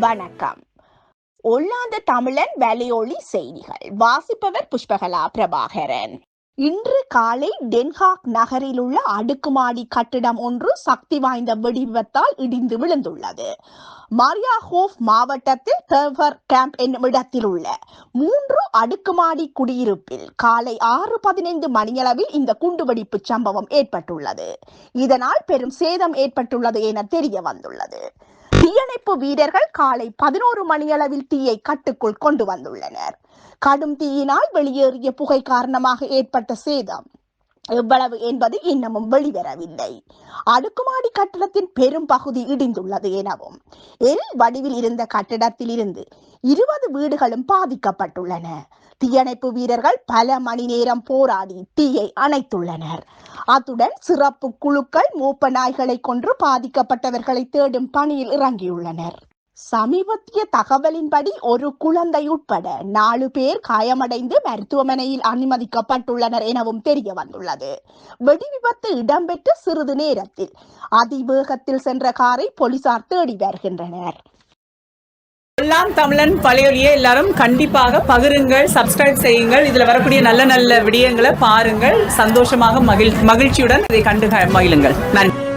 வணக்கம். ஒல்லாந்த தமிழன் வலையொலி செய்திகள். வாசிப்பவர் புஷ்பகலா பிரபாகரன். இன்று காலை டென்ஹாக் நகரில் உள்ள அடுக்குமாடி கட்டிடம் ஒன்று சக்தி வாய்ந்த வெடிவிபத்தால் இடிந்து விழுந்துள்ளது. மாரியாஹோஃப் மாவட்டத்தில் தேவர் கேம்ப் என்னும் இடத்தில் உள்ள மூன்று அடுக்குமாடி குடியிருப்பில் காலை ஆறு பதினைந்து மணியளவில் இந்த குண்டுவெடிப்பு சம்பவம் ஏற்பட்டுள்ளது. இதனால் பெரும் சேதம் ஏற்பட்டுள்ளது என தெரிய வந்துள்ளது. தீயணைப்பு வீரர்கள் காலை பதினோரு மணியளவில் தீயை கட்டுக்குள் கொண்டு வந்துள்ளனர். கடும் தீயினால் வெளியேறிய புகை காரணமாக ஏற்பட்ட சேதம். எவ்வளவு என்பது இன்னமும் வெளிவரவில்லை. அடுக்குமாடி கட்டிடத்தின் பெரும் பகுதி இடிந்துள்ளது எனவும் எல் வடிவில் இருந்த கட்டிடத்தில் இருந்து இருபது வீடுகளும் பாதிக்கப்பட்டுள்ளன. தீயணைப்பு வீரர்கள் பல மணி நேரம் போராடி தீயை அணைத்துள்ளனர். அத்துடன் சிறப்பு குழுக்கள் மூப்ப நாய்களை கொன்று பாதிக்கப்பட்டவர்களை தேடும் பணியில் இறங்கியுள்ளனர். சமீபத்திய தகவலின்படி ஒரு குழந்தை உட்பட நாலு பேர் காயமடைந்து மருத்துவமனையில் அனுமதிக்கப்பட்டுள்ளனர் எனவும் தெரிய வந்துள்ளது. வெடி விபத்து இடம்பெற்ற சிறிது நேரத்தில் அதிவேகத்தில் சென்ற காரை போலீசார் தேடி வருகின்றனர். எல்லாம் தமிழன் பழையொலியை எல்லாரும் கண்டிப்பாக பகிருங்கள் சப்ஸ்கிரைப் செய்யுங்கள். இதுல வரக்கூடிய நல்ல நல்ல விடயங்களை பாருங்கள். சந்தோஷமாக மகிழ் மகிழ்ச்சியுடன் இதை கண்டு மகிழுங்கள். நன்றி.